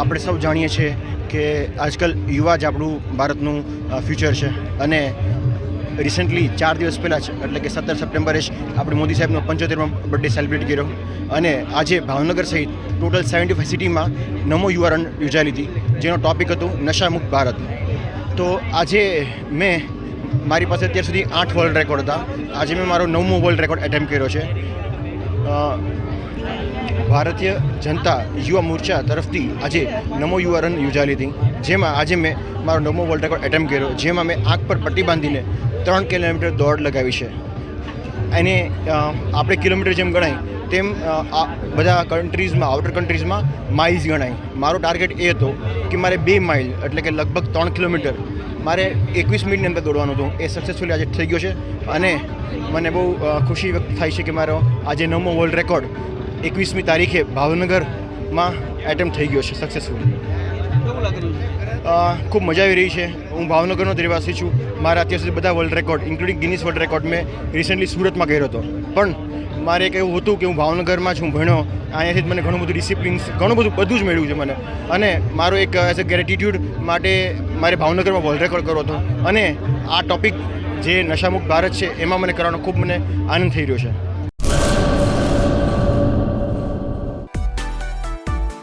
આપણે સૌ જાણીએ છીએ કે આજકાલ યુવા જ આપણું ભારતનું ફ્યુચર છે. અને રિસન્ટલી ચાર દિવસ પહેલાં જ, એટલે કે સત્તર સપ્ટેમ્બરે જ આપણે મોદી સાહેબનો પંચોતેરમો બર્થડે સેલિબ્રેટ કર્યો. અને આજે ભાવનગર સહિત ટોટલ સેવન્ટી ફાઈવ સિટીમાં નમો યુવા રન યોજાયેલી હતી, જેનો ટોપિક હતું નશામુક્ત ભારત. તો આજે મેં મારી પાસે અત્યાર સુધી આઠ વર્લ્ડ રેકોર્ડ હતા. આજે મેં મારો નવમો વર્લ્ડ રેકોર્ડ એટેમ્પ કર્યો છે. ભારતીય જનતા યુવા મોરચા તરફથી આજે નમો યુવા રન યોજાયેલી હતી. જેમાં આજે મેં મારો નમો વર્લ્ડ રેકોર્ડ એટેમ્પ કર્યો, જેમાં મેં આંખ પર પટ્ટી બાંધીને ત્રણ કિલોમીટર દોડ લગાવી છે. એને આપણે કિલોમીટર જેમ ગણાય, તેમ આ બધા કન્ટ્રીઝમાં આઉટર કન્ટ્રીઝમાં માઇલ્સ ગણાય. મારો ટાર્ગેટ એ હતો કે મારે બે માઇલ એટલે કે લગભગ ત્રણ કિલોમીટર, મારે એકવીસ મિનિટની અંદર દોડવાનું હતું. એ સક્સેસફુલી આજે થઈ ગયો છે અને મને બહુ ખુશી વ્યક્ત થાય છે કે મારો આજે નવમો વર્લ્ડ રેકોર્ડ એકવીસમી તારીખે ભાવનગરમાં એટેમ્પ થઈ ગયો છે સક્સેસફુલ ખૂબ મજા આવી રહી છે. હું ભાવનગરનો જ રહેવાસી છું. મારા અત્યાર સુધી બધા world record including Guinness world record મેં રિસેન્ટલી સુરતમાં કર્યો હતો. પણ મારે એક એવું હતું કે હું ભાવનગરમાં જ હું ભણ્યો. અહીંયાથી જ મને ઘણું બધું ડિસિપ્લિન્સ ઘણું બધું બધું જ મળ્યું છે મને. અને મારો એક એઝ અ ગ્રેટિટ્યૂડ માટે મારે ભાવનગરમાં વર્લ્ડ રેકોર્ડ કરવો હતો. અને આ ટોપિક જે નશામુક્ત ભારત છે, એમાં મને કરવાનો ખૂબ મને આનંદ થઈ રહ્યો છે.